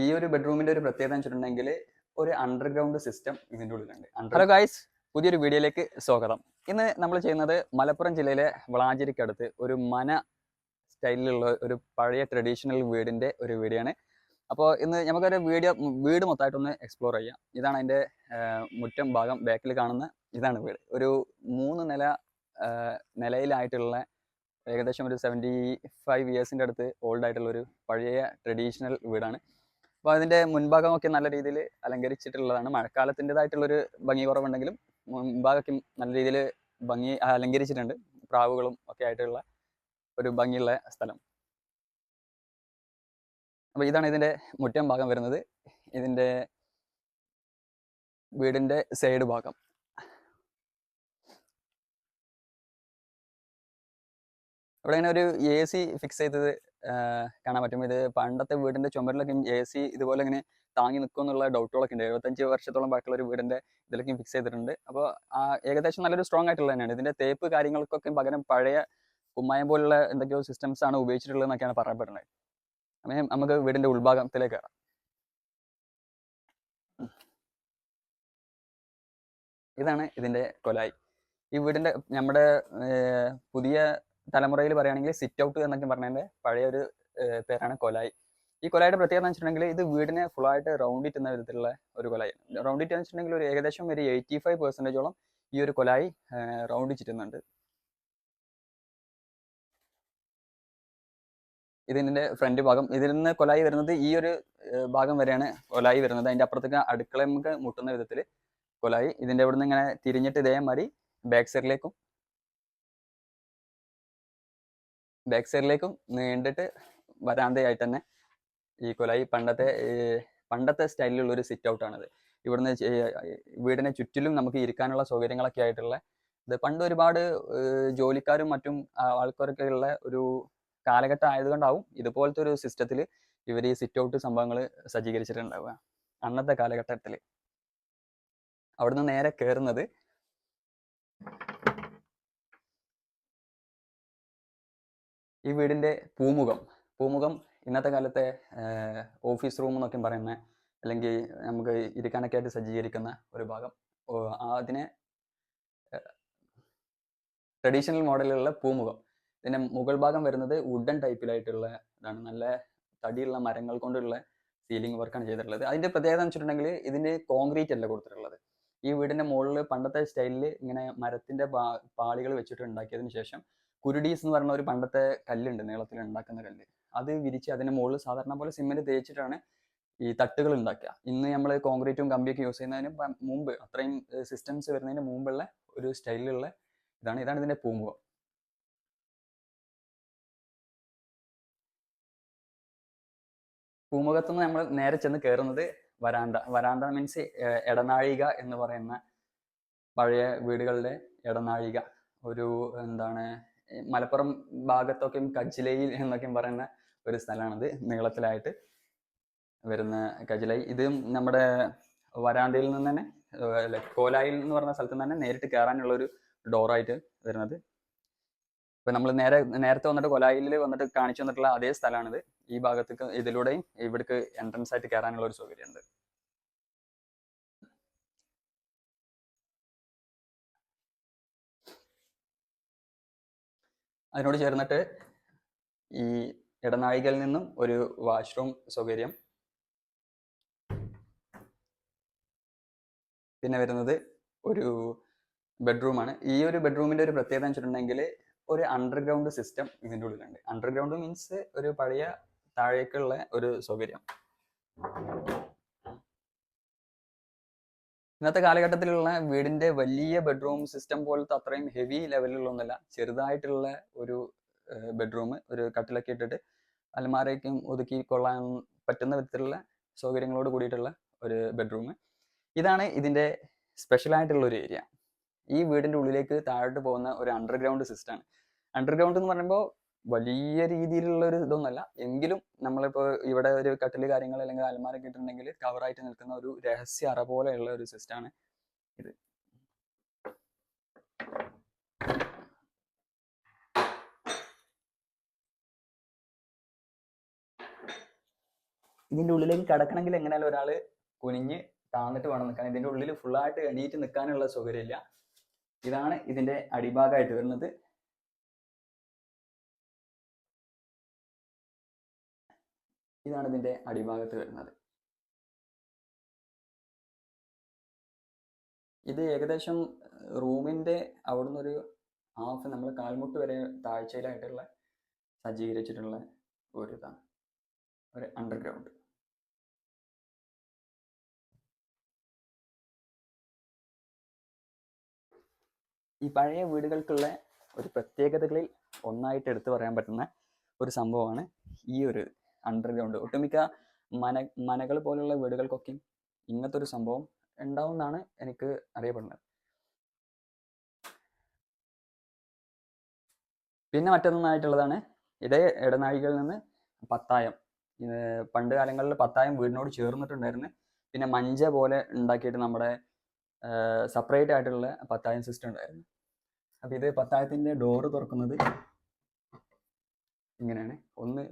ഈ ഒരു ബെഡ്റൂമിന്റെ ഒരു പ്രത്യേകത വെച്ചിട്ടുണ്ടെങ്കിൽ ഒരു അണ്ടർഗ്രൗണ്ട് സിസ്റ്റം ഇതിന്റെ ഉള്ളിലുണ്ട്. ഹലോ ഗായ്സ് പുതിയൊരു വീഡിയോയിലേക്ക് സ്വാഗതം. ഇന്ന് നമ്മൾ ചെയ്യുന്നത് മലപ്പുറം ജില്ലയിലെ വളാഞ്ചേരിക്കടുത്ത് ഒരു മന സ്റ്റൈലിലുള്ള ഒരു പഴയ ട്രഡീഷണൽ വീടിന്റെ ഒരു വീഡിയോ ആണ് അപ്പോൾ ഇന്ന് നമുക്കൊരു വീഡിയോ വീട് മൊത്തമായിട്ടൊന്ന് എക്സ്പ്ലോർ ചെയ്യാം. ഇതാണ് അതിന്റെ മുറ്റം ഭാഗം ബാക്കിൽ കാണുന്ന ഇതാണ് വീട്. ഒരു മൂന്ന് നില നിലയിലായിട്ടുള്ള ഏകദേശം ഒരു സെവന്റി ഫൈവ് ഇയേഴ്സിന്റെ അടുത്ത് ഓൾഡ് ആയിട്ടുള്ള ഒരു പഴയ ട്രഡീഷണൽ വീടാണ്. അപ്പോൾ മുൻഭാഗം ഒക്കെ നല്ല രീതിയിൽ അലങ്കരിച്ചിട്ടുള്ളതാണ്. മഴക്കാലത്തിന്റെതായിട്ടുള്ളൊരു ഭംഗി കുറവുണ്ടെങ്കിലും മുൻഭാഗമൊക്കെ നല്ല രീതിയിൽ ഭംഗി അലങ്കരിച്ചിട്ടുണ്ട്. പ്രാവുകളും ഒക്കെ ആയിട്ടുള്ള ഒരു ഭംഗിയുള്ള സ്ഥലം. അപ്പോൾ ഇതാണ് ഇതിന്റെ മുറ്റം ഭാഗം വരുന്നത്. ഇതിന്റെ വീടിന്റെ സൈഡ് ഭാഗം. ഇവിടെ ഇങ്ങനെ ഒരു എ സി ഫിക്സ് ചെയ്തത് കാണാൻ പറ്റും. ഇത് പണ്ടത്തെ വീടിന്റെ ചുമരിലൊക്കെ എ സി ഇതുപോലെ ഇങ്ങനെ താങ്ങി നിൽക്കും എന്നുള്ള ഡൗട്ടുകളൊക്കെ ഉണ്ട്. എഴുപത്തഞ്ച് വർഷത്തോളം ബാക്കിയുള്ള ഒരു വീടിന്റെ ഇതിലൊക്കെ ഫിക്സ് ചെയ്തിട്ടുണ്ട്. അപ്പോൾ ഏകദേശം നല്ലൊരു സ്ട്രോങ് ആയിട്ടുള്ള തന്നെയാണ്. ഇതിന്റെ തേപ്പ് കാര്യങ്ങൾക്കൊക്കെ പകരം പഴയ കുമ്മായം പോലുള്ള എന്തൊക്കെയോ സിസ്റ്റംസ് ആണ് ഉപയോഗിച്ചിട്ടുള്ളത് എന്നൊക്കെയാണ് പറയപ്പെടുന്നത്. അങ്ങനെ നമുക്ക് വീടിന്റെ ഉൾഭാഗത്തിലേക്ക് കയറാം. ഇതാണ് ഇതിന്റെ കൊലായി. ഈ വീടിന്റെ നമ്മുടെ പുതിയ തലമുറയിൽ പറയുകയാണെങ്കിൽ സിറ്റ് ഔട്ട് എന്നൊക്കെ പറഞ്ഞതിന്റെ പഴയ ഒരു പേരാണ് കൊലായി. ഈ കൊലായുടെ പ്രത്യേകത എന്ന് വെച്ചിട്ടുണ്ടെങ്കിൽ ഇത് വീടിനെ ഫുൾ ആയിട്ട് റൗണ്ട് ഇറ്റുന്ന വിധത്തിലുള്ള ഒരു കൊലായി. റൗണ്ട് ഇറ്റ് എന്ന് വെച്ചിട്ടുണ്ടെങ്കിൽ ഒരു ഏകദേശം ഒരു എയ്റ്റി ഫൈവ് പെർസെന്റേജോളം ഈ ഒരു കൊലായി റൗണ്ട് ചുറ്റുന്നുണ്ട് ഇതിന്റെ ഫ്രണ്ട് ഭാഗം ഇതിൽ നിന്ന് കൊലായി വരുന്നത് ഈ ഒരു ഭാഗം വരെയാണ് കൊലായി വരുന്നത്. അതിന്റെ അപ്പുറത്തേക്ക് അടുക്കള നമുക്ക് മുട്ടുന്ന വിധത്തിൽ കൊലായി. ഇതിന്റെ ഇവിടുന്ന് ഇങ്ങനെ തിരിഞ്ഞിട്ട് ഇതേമാതിരി ബാക്ക് സൈഡിലേക്കും ബാക്ക് സൈഡിലേക്കും നീണ്ടിട്ട് വരാന്തയായിട്ട് തന്നെ ഈ കൊലായി പണ്ടത്തെ പണ്ടത്തെ സ്റ്റൈലിലുള്ള ഒരു സിറ്റ് ഔട്ട് ആണിത്. ഇവിടുന്ന് വീടിനെ വീടിന് ചുറ്റിലും നമുക്ക് ഇരിക്കാനുള്ള സൗകര്യങ്ങളൊക്കെ ആയിട്ടുള്ള ഇത്. പണ്ട് ഒരുപാട് ജോലിക്കാരും മറ്റും ആൾക്കാരൊക്കെ ഉള്ള ഒരു കാലഘട്ടം ആയതുകൊണ്ടാവും ഇതുപോലത്തെ ഒരു സിസ്റ്റത്തിൽ ഇവർ ഈ സിറ്റ് ഔട്ട് സംഭവങ്ങൾ സജ്ജീകരിച്ചിട്ടുണ്ടാവുക. അന്നത്തെ കാലഘട്ടത്തിൽ അവിടുന്ന് നേരെ കയറുന്നത് ഈ വീടിന്റെ പൂമുഖം. പൂമുഖം ഇന്നത്തെ കാലത്തെ ഓഫീസ് റൂം എന്നൊക്കെ പറയുന്ന അല്ലെങ്കിൽ നമുക്ക് ഇരിക്കാനൊക്കെ ആയിട്ട് സജ്ജീകരിക്കുന്ന ഒരു ഭാഗം. അതിനെ ട്രഡീഷണൽ മോഡലിലുള്ള പൂമുഖം. ഇതിന്റെ മുകൾ ഭാഗം വരുന്നത് വുഡൻ ടൈപ്പിലായിട്ടുള്ള ഇതാണ്. നല്ല തടിയുള്ള മരങ്ങൾ കൊണ്ടുള്ള സീലിംഗ് വർക്കാണ് ചെയ്തിട്ടുള്ളത്. അതിന്റെ പ്രത്യേകത എന്ന് വെച്ചിട്ടുണ്ടെങ്കിൽ ഇതിന് കോൺക്രീറ്റ് അല്ല കൊടുത്തിട്ടുള്ളത്. ഈ വീടിന്റെ മുകളിൽ പണ്ടത്തെ സ്റ്റൈലിൽ ഇങ്ങനെ മരത്തിന്റെ പാളികൾ വെച്ചിട്ട് ഉണ്ടാക്കിയതിന് ശേഷം കുരുടീസ് എന്ന് പറഞ്ഞ ഒരു പണ്ടത്തെ കല്ലുണ്ട് നീളത്തിൽ ഉണ്ടാക്കുന്ന കല്ല്. അത് വിരിച്ച് അതിന് മുകളിൽ സാധാരണ പോലെ സിമെന്റ് തേച്ചിട്ടാണ് ഈ തട്ടുകൾ ഉണ്ടാക്കുക. ഇന്ന് നമ്മൾ കോൺക്രീറ്റും കമ്പിയൊക്കെ യൂസ് ചെയ്യുന്നതിന് മുമ്പ് അത്രയും സിസ്റ്റംസ് വരുന്നതിന് മുമ്പുള്ള ഒരു സ്റ്റൈലിലുള്ള ഇതാണ് ഇതാണ് ഇതിന്റെ പൂമുഖം പൂമുഖത്തുനിന്ന് നമ്മൾ നേരെ ചെന്ന് കയറുന്നത് വരാന്ത. വരാന്ത മീൻസ് ഇടനാഴിക എന്ന് പറയുന്ന പഴയ വീടുകളുടെ ഇടനാഴിക ഒരു എന്താണ് മലപ്പുറം ഭാഗത്തൊക്കെയും കജിലയിൽ എന്നൊക്കെയും പറയുന്ന ഒരു സ്ഥലമാണിത്. നീളത്തിലായിട്ട് വരുന്ന കജിലൈ. ഇത് നമ്മുടെ വരാന്തയിൽ നിന്ന് തന്നെ കോലായിൽ എന്ന് പറഞ്ഞ സ്ഥലത്ത് നിന്ന് തന്നെ നേരിട്ട് കയറാനുള്ള ഒരു ഡോറായിട്ട് വരുന്നത്. ഇപ്പൊ നമ്മൾ നേരെ നേരത്തെ വന്നിട്ട് കൊലായിൽ വന്നിട്ട് കാണിച്ചു തന്നിട്ടുള്ള അതേ സ്ഥലമാണിത്. ഈ ഭാഗത്തേക്ക് ഇതിലൂടെയും ഇവിടേക്ക് എൻട്രൻസ് ആയിട്ട് കയറാനുള്ള ഒരു സൗകര്യമുണ്ട്. അതിനോട് ചേർന്നിട്ട് ഈ ഇടനാഴികളിൽ നിന്നും ഒരു വാഷ്റൂം സൗകര്യം. പിന്നെ വരുന്നത് ഒരു ബെഡ്റൂമാണ്. ഈ ഒരു ബെഡ്റൂമിന്റെ ഒരു പ്രത്യേകത വെച്ചിട്ടുണ്ടെങ്കിൽ ഒരു അണ്ടർഗ്രൗണ്ട് സിസ്റ്റം ഇതിന്റെ ഉള്ളിലുണ്ട്. അണ്ടർഗ്രൗണ്ട് മീൻസ് ഒരു പഴയ താഴേക്കുള്ള ഒരു സൗകര്യം. ഇന്നത്തെ കാലഘട്ടത്തിലുള്ള വീടിന്റെ വലിയ ബെഡ്റൂം സിസ്റ്റം പോലത്തെ അത്രയും ഹെവി ലെവലിലൊന്നുമല്ല ചെറുതായിട്ടുള്ള ഒരു ബെഡ്റൂം ഒരു കട്ടിലൊക്കെ ഇട്ടിട്ട് അലമാരയ്ക്കും ഒതുക്കി കൊള്ളാൻ പറ്റുന്ന വിധത്തിലുള്ള സൗകര്യങ്ങളോട് കൂടിയിട്ടുള്ള ഒരു ബെഡ്റൂം ഇതാണ് ഇതിന്റെ സ്പെഷ്യൽ ആയിട്ടുള്ള ഒരു ഏരിയ ഈ വീടിന്റെ ഉള്ളിലേക്ക് താഴോട്ട് പോകുന്ന ഒരു അണ്ടർഗ്രൗണ്ട് സിസ്റ്റമാണ് അണ്ടർഗ്രൗണ്ട് എന്ന് പറയുമ്പോൾ വലിയ രീതിയിലുള്ള ഒരു ഇതൊന്നുമല്ല എങ്കിലും നമ്മളിപ്പോൾ ഇവിടെ ഒരു കട്ടിൽ കാര്യങ്ങൾ അല്ലെങ്കിൽ അലമാര കിട്ടുന്നുണ്ടെങ്കിൽ കവർ ആയിട്ട് നിൽക്കുന്ന ഒരു രഹസ്യ അറ പോലെയുള്ള ഒരു സിസ്റ്റമാണ് ഇത്. ഇതിന്റെ ഉള്ളിലേക്ക് കിടക്കണമെങ്കിൽ എങ്ങനെയാലും ഒരാൾ കുനിഞ്ഞ് താന്നിട്ട് വേണം നിൽക്കാൻ. ഇതിന്റെ ഉള്ളിൽ ഫുള്ളായിട്ട് എണീറ്റ് നിൽക്കാനുള്ള സൗകര്യമില്ല. ഇതാണ് ഇതിന്റെ അടിഭാഗമായിട്ട് വരുന്നത്. ഇതാണ് ഇതിന്റെ അടിഭാഗത്ത് വരുന്നത്. ഇത് ഏകദേശം റൂമിന്റെ അവിടുന്ന് ഒരു ഹാഫ് നമ്മൾ കാൽമുട്ട് വരെ താഴ്ചയിലായിട്ടുള്ള സജ്ജീകരിച്ചിട്ടുള്ള ഒരു ഇതാണ്. ഒരു അണ്ടർഗ്രൗണ്ട്. ഈ പഴയ വീടുകൾക്കുള്ള ഒരു പ്രത്യേകതകളിൽ ഒന്നായിട്ട് എടുത്തു പറയാൻ പറ്റുന്ന ഒരു സംഭവമാണ് ഈ ഒരു അണ്ടർഗ്രൗണ്ട് ഒട്ടുമിക്ക മന മനകൾ പോലുള്ള വീടുകൾക്കൊക്കെ ഇങ്ങനത്തെ ഒരു സംഭവം ഉണ്ടാവും എന്നാണ് എനിക്ക് അറിയപ്പെടുന്നത്. പിന്നെ മറ്റൊന്നായിട്ടുള്ളതാണ് ഇതേ ഇടനാഴികളിൽ നിന്ന് പത്തായം. പണ്ട് കാലങ്ങളിൽ പത്തായം വീടിനോട് ചേർന്നിട്ടുണ്ടായിരുന്നു. പിന്നെ മഞ്ച പോലെ ഉണ്ടാക്കിയിട്ട് നമ്മുടെ സെപ്പറേറ്റ് ആയിട്ടുള്ള പത്തായം സിസ്റ്റം ഉണ്ടായിരുന്നു. അപ്പോൾ ഇത് പത്തായത്തിന്റെ ഡോറ് തുറക്കുന്നത് ഇങ്ങനെയാണ്. ഒന്ന്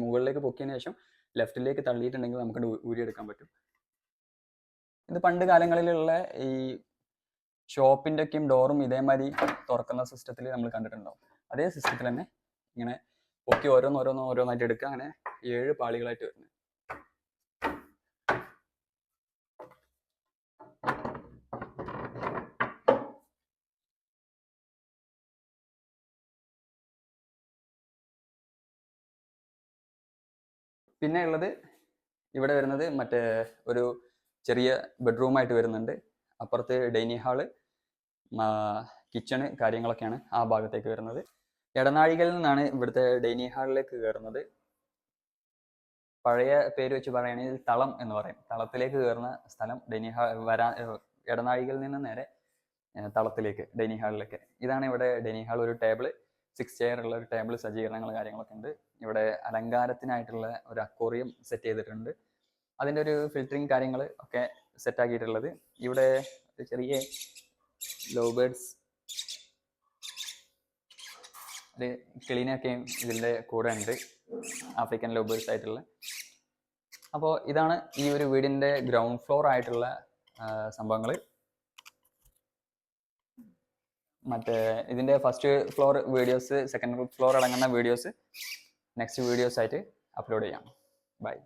മുകളിലേക്ക് പൊക്കിയതിന് ശേഷം ലെഫ്റ്റിലേക്ക് തള്ളിയിട്ടുണ്ടെങ്കിൽ നമുക്ക് ഊരിയെടുക്കാൻ പറ്റും. ഇത് പണ്ട് കാലങ്ങളിലുള്ള ഈ ഷോപ്പിന്റെ ഒക്കെയും ഡോറും ഇതേമാതിരി തുറക്കുന്ന സിസ്റ്റത്തിൽ നമ്മൾ കണ്ടിട്ടുണ്ടാവും. അതേ സിസ്റ്റത്തിൽ തന്നെ ഇങ്ങനെ പൊക്കി ഓരോന്ന് ഓരോന്ന് ഓരോന്നായിട്ട് എടുക്കുക. അങ്ങനെ ഏഴ് പാളികളായിട്ട് വരുന്നത്. പിന്നെ ഉള്ളത് ഇവിടെ വരുന്നത് മറ്റേ ഒരു ചെറിയ ബെഡ്റൂം ആയിട്ട് വരുന്നുണ്ട്. അപ്പുറത്ത് ഡൈനിങ് ഹാൾ കിച്ചണ് കാര്യങ്ങളൊക്കെയാണ് ആ ഭാഗത്തേക്ക് വരുന്നത്. ഇടനാഴികളിൽ നിന്നാണ് ഇവിടുത്തെ ഡൈനിങ് ഹാളിലേക്ക് കയറുന്നത്. പഴയ പേര് വെച്ച് പറയുകയാണെങ്കിൽ തളം എന്ന് പറയും. തളത്തിലേക്ക് കയറുന്ന സ്ഥലം ഡൈനി ഹാൾ വരാ ഇടനാഴികളിൽ നിന്ന് നേരെ തളത്തിലേക്ക് ഡൈനിങ് ഹാളിലേക്ക്. ഇതാണ് ഇവിടെ ഡൈനിങ് ഹാൾ ഒരു ടേബിൾ സിക്സ് ചെയർ ഉള്ള ഒരു ടേബിൾ സജ്ജീകരണങ്ങൾ കാര്യങ്ങളൊക്കെ ഉണ്ട്. ഇവിടെ അലങ്കാരത്തിനായിട്ടുള്ള ഒരു അക്വോറിയം സെറ്റ് ചെയ്തിട്ടുണ്ട്. അതിന്റെ ഒരു ഫിൽറ്ററിങ് കാര്യങ്ങൾ ഒക്കെ സെറ്റ് ആക്കിയിട്ടുള്ളത്. ഇവിടെ ചെറിയ ലോ ബേർഡ്സ് ഒരു കിളീനൊക്കെയും ഇതിന്റെ കൂടെ ഉണ്ട്. ആഫ്രിക്കൻ ലോ ബേർഡ്സ് ആയിട്ടുള്ള. അപ്പോൾ ഇതാണ് ഈ ഒരു വീടിന്റെ ഗ്രൗണ്ട് ഫ്ലോർ ആയിട്ടുള്ള സംഭവങ്ങൾ മറ്റേ ഇതിന്റെ first floor videos second floor അടങ്ങുന്ന വീഡിയോസ് നെക്സ്റ്റ് വീഡിയോസ് ആയിട്ട് അപ്ലോഡ് ചെയ്യാം. ബൈ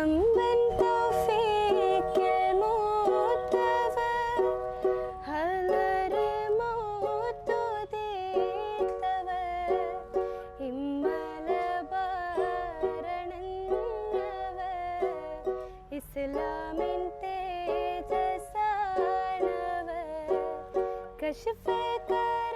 അമ്പൻ caixa fica.